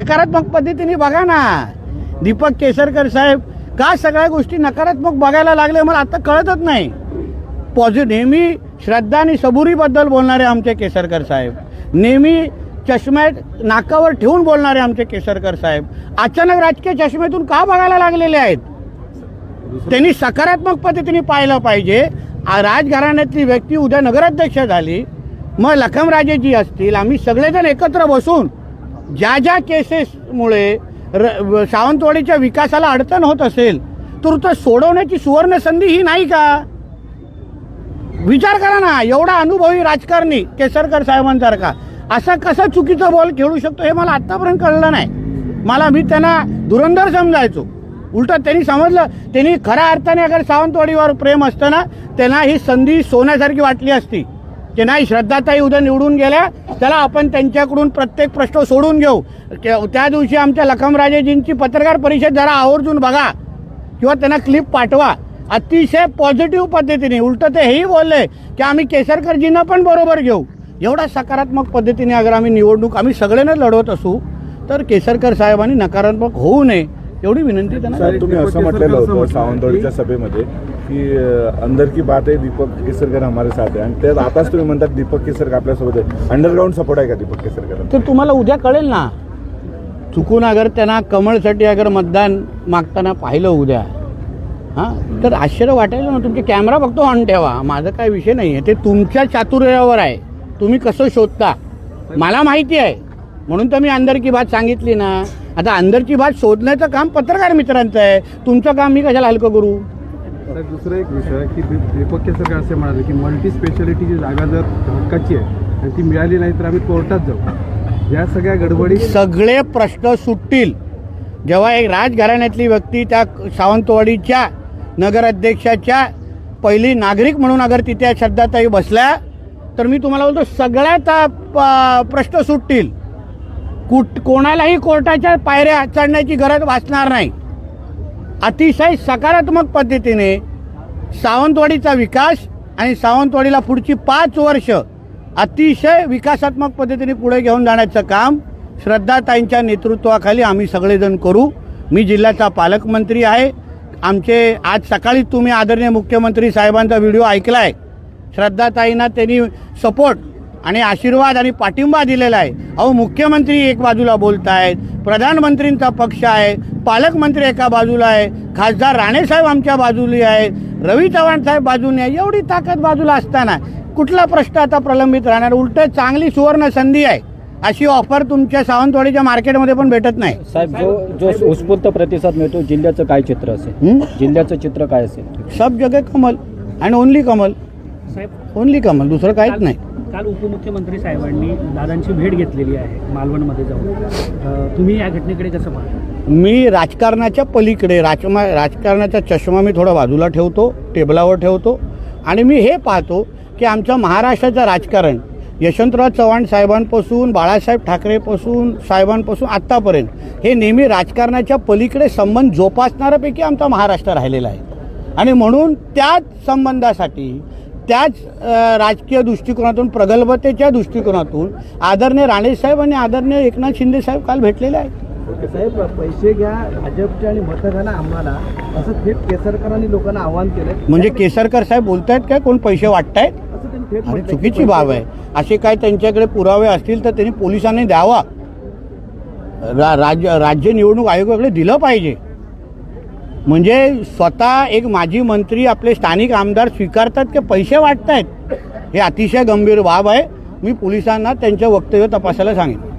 नकारात्मक पद्धतीने बघा ना. दीपक केसरकर साहेब का सगळ्या गोष्टी नकारात्मक बघायला लागले मला आता कळतच नाही. पॉझिटिव्ह नेहमी श्रद्धा आणि सबुरीबद्दल बोलणारे आमचे केसरकर साहेब. नेहमी चष्म्यात नाकावर ठेवून बोलणारे आमचे केसरकर साहेब. अचानक राजकीय चष्म्यातून का बघायला लागलेले आहेत? त्यांनी सकारात्मक पद्धतीने पाहिलं पाहिजे. राजघराण्यातली व्यक्ती उद्या नगराध्यक्ष झाली. मग लखमराजेजी असतील. आम्ही सगळेजण एकत्र बसून ज्या ज्या केसेसमुळे र- सावंतवाडीच्या विकासाला अडचण होत असेल तर तो सोडवण्याची सुवर्ण संधी ही नाही का? विचार करा ना एवढा अनुभवी राजकारणी केसरकर साहेबांसारखा. असा कसा चुकीचा बॉल खेळू शकतो हे मला आत्तापर्यंत कळलं नाही. मला मी त्यांना धुरंधर समजायचो. उलट त्यांनी समजलं त्यांनी खऱ्या अर्थाने अगर सावंतवाडीवर प्रेम असतं ना त्यांना ही संधी सोन्यासारखी वाटली असती. की नाही श्रद्धाताई उद्या निवडून गेल्या चला आपण त्यांच्याकडून प्रत्येक प्रश्न सोडून घेऊ. त्या दिवशी आमच्या लखमराजेजींची पत्रकार परिषद जरा आवर्जून बघा किंवा त्यांना क्लिप पाठवा. अतिशय पॉझिटिव्ह पद्धतीने उलट ते हेही बोलले की आम्ही केसरकरजींना पण बरोबर घेऊ. एवढा सकारात्मक पद्धतीने अगर आम्ही निवडणूक आम्ही सगळ्यांना लढवत असू तर केसरकर साहेबांनी नकारात्मक होऊ नये एवढी विनंती त्यांना तुम्ही असं म्हटलेलं होतं सावंतवाडीच्या सभेमध्ये की अंदर की बात आहे दीपक केसरकर हमारे साथ आहे. आणि त्यात आताच तुम्ही म्हणतात दीपक केसरकर आपल्यासोबत आहे. अंडरग्राऊंड सपोर्ट आहे का दीपक केसरकर? तर तुम्हाला उद्या कळेल ना. चुकून अगर त्यांना कमळसाठी अगर मतदान मागताना पाहिलं उद्या. हां? तर आश्चर्य वाटायचं ना तुमचे कॅमेरा फक्त ऑन ठेवा. माझं काय विषय नाही आहे. ते तुमच्या चातुर्यावर आहे. तुम्ही कसं शोधता? मला माहिती आहे. म्हणून तर मी अंदर की बात सांगितली ना. आता अंदरची बात शोधण्याचं काम पत्रकार मित्रांचं आहे. तुमचं काम मी कशाला हलकं करू? साहेब दुसरा एक विषय की दीपक केसरकर असे म्हणाले की मल्टी स्पेशालिटीची जागा जर हक्काची आहे आणि ती मिळाली नाही तर आम्ही कोर्टात जाऊ. या सगळ्या गडबडी सगळे प्रश्न सुटतील. जेव्हा एक राजघराण्यातली व्यक्ती त्या सावंतवाडीच्या नगराध्यक्षाच्या पहिली नागरिक म्हणून अगर तिथे श्रद्धाताई बसल्या तर मी तुम्हाला बोलतो सगळ्यात प- प्रश्न सुटतील. कुठ कोणालाही कोर्टाच्या पायऱ्या चढण्याची गरज वाचणार नाही. अतिशय सकारात्मक पद्धतीने सावंतवाडीचा विकास आणि सावंतवाडीला पुढची पाच वर्ष अतिशय विकासात्मक पद्धतीने पुढे घेऊन जाण्याचं काम श्रद्धाताईंच्या नेतृत्वाखाली आम्ही सगळेजण करू. मी जिल्ह्याचा पालकमंत्री आहे. आमचे आज सकाळी तुम्ही आदरणीय मुख्यमंत्री साहेबांचा व्हिडिओ ऐकला आहे श्रद्धाताईंना त्यांनी सपोर्ट आणि आशीर्वाद आणि पाठिंबा दिलेला आहे. अहो मुख्यमंत्री एक बाजूला बोलत आहेत प्रधानमंत्रींचा पक्ष आहे पालकमंत्री एका बाजूला आहे खासदार राणेसाहेब आमच्या बाजूला आहे रवी चव्हाण साहेब बाजूने आहे. एवढी ताकद बाजूला असताना कुठला प्रश्न आता प्रलंबित राहणार? उलट चांगली सुवर्ण संधी आहे. अशी ऑफर तुमच्या सावंतवाडीच्या मार्केटमध्ये पण भेटत नाही. साहेब जो जो उत्स्फूर्त प्रतिसाद मिळतो जिल्ह्याचं काय चित्र असेल? हं? जिल्ह्याचं चित्र काय असेल? सब जगे कमल. अँड ओनली कमल. साहेब ओनली कमल. दुसरं काहीच नाही. काल उपमुख्यमंत्री साहेबांनी दादांची भेट घेतलेली आहे मालवणमध्ये जाऊन. तुम्ही या घटनेकडे कसं पाहता? मी राजकारणाच्या पलीकडे राजमा राजकारणाचा चष्मा मी थोडा बाजूला ठेवतो टेबलावर ठेवतो आणि मी हे पाहतो की आमच्या महाराष्ट्राचं राजकारण यशवंतराव चव्हाण साहेबांपासून बाळासाहेब ठाकरेपासून साहेबांपासून आत्तापर्यंत हे नेहमी राजकारणाच्या पलीकडे संबंध जोपासणाऱ्यापैकी आमचा महाराष्ट्र राहिलेला आहे. आणि म्हणून त्याच संबंधासाठी त्याच राजकीय दृष्टिकोनातून प्रगल्भतेच्या दृष्टिकोनातून आदरणीय राणेसाहेब आणि आदरणीय एकनाथ शिंदे साहेब काल भेटलेले आहेत. साहेब पैसे घ्या भाजपचे आणि मतं घाला आम्हाला. असं थेट केसरकरांनी लोकांना आव्हान केलंय. म्हणजे केसरकर साहेब बोलतायत काय? कोण पैसे वाटतायत? अरे चुकीची बाब आहे. असे काय त्यांच्याकडे पुरावे असतील तर त्यांनी पोलिसांनी द्यावा. राज्य राज्य निवडणूक आयोगाकडे दिलं पाहिजे. म्हणजे स्वतः एक माजी मंत्री आपले स्थानिक आमदार स्वीकारतात की पैसे वाटत आहेत हे अतिशय गंभीर बाब आहे. मी पोलिसांना त्यांचं वक्तव्य तपासायला सांगेन